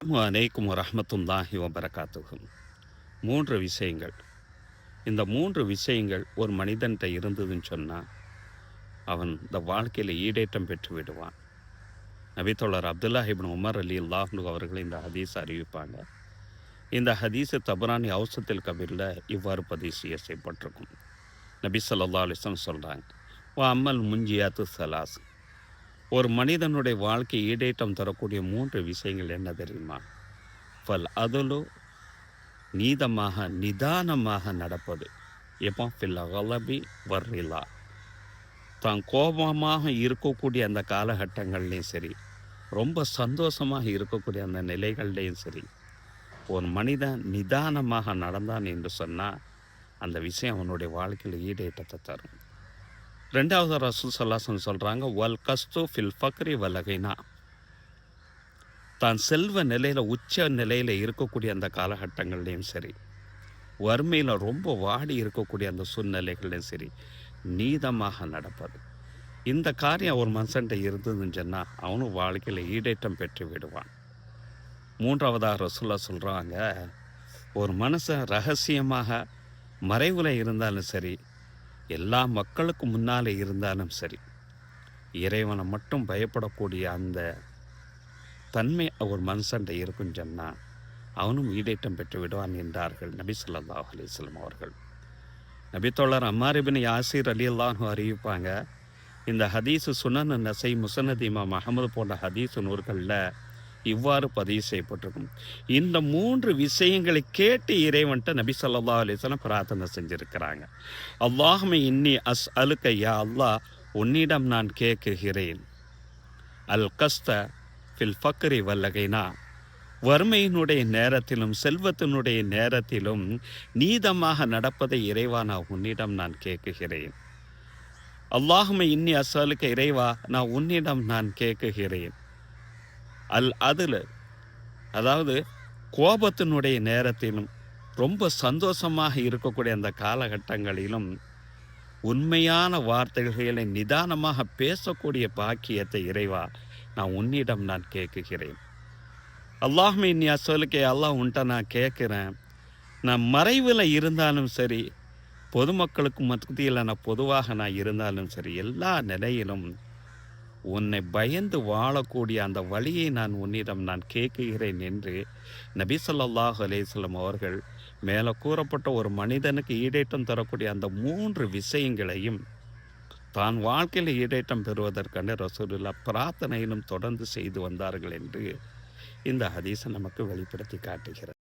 அனைக்கும் ரஹமத்துல்லாஹி வபரகாத்துகும் மூன்று விஷயங்கள். இந்த மூன்று விஷயங்கள் ஒரு மனிதன்கிட்ட இருந்ததுன்னு சொன்னால் அவன் இந்த வாழ்க்கையில் ஈடேற்றம் பெற்று விடுவான். நபித்தோழர் அப்துல்லா இப்னு உமர் அலி அல்லாஹ்னு அவர்கள் இந்த ஹதீஸ் அறிவிப்பாங்க. இந்த ஹதீஸை தபரானி அவுசத்தில் கபீரில் இவ்வாறு பதிவு செய்யப்பட்டிருக்கும். நபி சொல்லா அலிஸ்லாம் சொல்கிறாங்க வா அம்மல் முஞ்சியாத்து சலாஸ். ஒரு மனிதனுடைய வாழ்க்கை ஈடேற்றம் தரக்கூடிய மூன்று விஷயங்கள் என்ன தெரியுமா? ஃபல் அதுலு நீதமாக நிதானமாக நடப்பது. எப்போ? ஃபில் அகலபி வர்றிலா தான் கோபமாக இருக்கக்கூடிய அந்த காலகட்டங்கள்லேயும் சரி ரொம்ப சந்தோஷமாக இருக்கக்கூடிய அந்த நிலைகள்லேயும் சரி ஒரு மனிதன் நிதானமாக நடந்தான் என்று சொன்னால் அந்த விஷயம் அவனுடைய வாழ்க்கையில் ஈடேற்றத்தை தரும். ரெண்டாவது ரசூல் சல்லாசன் சொல்கிறாங்க வல் கஸ்து ஃபில் ஃபக்ரி வலகைனா தான் செல்வ நிலையில் உச்ச நிலையில் இருக்கக்கூடிய அந்த காலகட்டங்கள்லேயும் சரி வறுமையில் ரொம்ப வாடி இருக்கக்கூடிய அந்த சூழ்நிலைகள்லையும் சரி நீதமாக நடப்பது. இந்த காரியம் ஒரு மனுஷன்ட்ட இருந்ததுன்னு சொன்னால் அவனும் வாழ்க்கையில் ஈடேற்றம் பெற்று விடுவான். மூன்றாவதாக ரசுல்லா சொல்கிறாங்க ஒரு மனுஷன் ரகசியமாக மறைவில் இருந்தாலும் சரி எல்லா மக்களுக்கு முன்னாலே இருந்தாலும் சரி இறைவனை மட்டும் பயப்படக்கூடிய அந்த தன்மை ஒரு மனுஷன்ட்ட இருக்கும் சொன்னால் அவனும் ஈடேற்றம் பெற்று விடுவான் என்றார்கள் நபி ஸல்லல்லாஹு அலிஸ்லாம் அவர்கள். நபித்தோழர் அம்மாரிபின் யாசிர் அலி அல்லாஹும் அறிவிப்பாங்க இந்த ஹதீஸு சுனன் நசை முசனத் மஹமது போன்ற ஹதீஸு நூல்களில் இவ்வாறு பதிவு செய்யப்பட்டிருக்கும். இந்த மூன்று விஷயங்களை கேட்டு இறைவன்ட்ட நபி சொல்லா அலிஸ்லாம் பிரார்த்தனை செஞ்சுருக்கிறாங்க. அல்லாஹுமே இன்னி அஸ் அலுக்கையா அல்லாஹ் உன்னிடம் நான் கேட்குகிறேன். அல் கஸ்த ஃபில் ஃபக்ரி வல்லகைனா வறுமையினுடைய நேரத்திலும் செல்வத்தினுடைய நேரத்திலும் நீதமாக நடப்பதை இறைவா நான் உன்னிடம் நான் கேட்குகிறேன். அல்லாஹுமே இன்னி அசலுக்க இறைவா நான் உன்னிடம் நான் கேட்குகிறேன். அல் அதில். அதாவது கோபத்தினுடைய நேரத்திலும் ரொம்ப சந்தோஷமாக இருக்கக்கூடிய அந்த காலகட்டங்களிலும் உண்மையான வார்த்தைகளை நிதானமாக பேசக்கூடிய பாக்கியத்தை இறைவா நான் உன்னிடம் நான் கேட்குகிறேன். அல்லாஹ்மே நீ சொல்லுக்கே அல்லாஹ் உன்ட்ட நான் கேட்குறேன். நான் மறைவில் இருந்தாலும் சரி பொதுமக்களுக்கு மத்தியில் நான் பொதுவாக நான் இருந்தாலும் சரி எல்லா நிலையிலும் உன்னை பயந்து வாழக்கூடிய அந்த வழியை நான் உன்னிடம் நான் கேட்குகிறேன் என்று நபி ஸல்லல்லாஹு அவர்கள் மேலே கூறப்பட்ட ஒரு மனிதனுக்கு ஈடேற்றம் தரக்கூடிய அந்த மூன்று விஷயங்களையும் தான் வாழ்க்கையில் ஈடேற்றம் பெறுவதற்கான ரசூலுல்லா பிரார்த்தனையிலும் தொடர்ந்து செய்து வந்தார்கள் என்று இந்த ஹதீஸை நமக்கு வெளிப்படுத்தி காட்டுகிறது.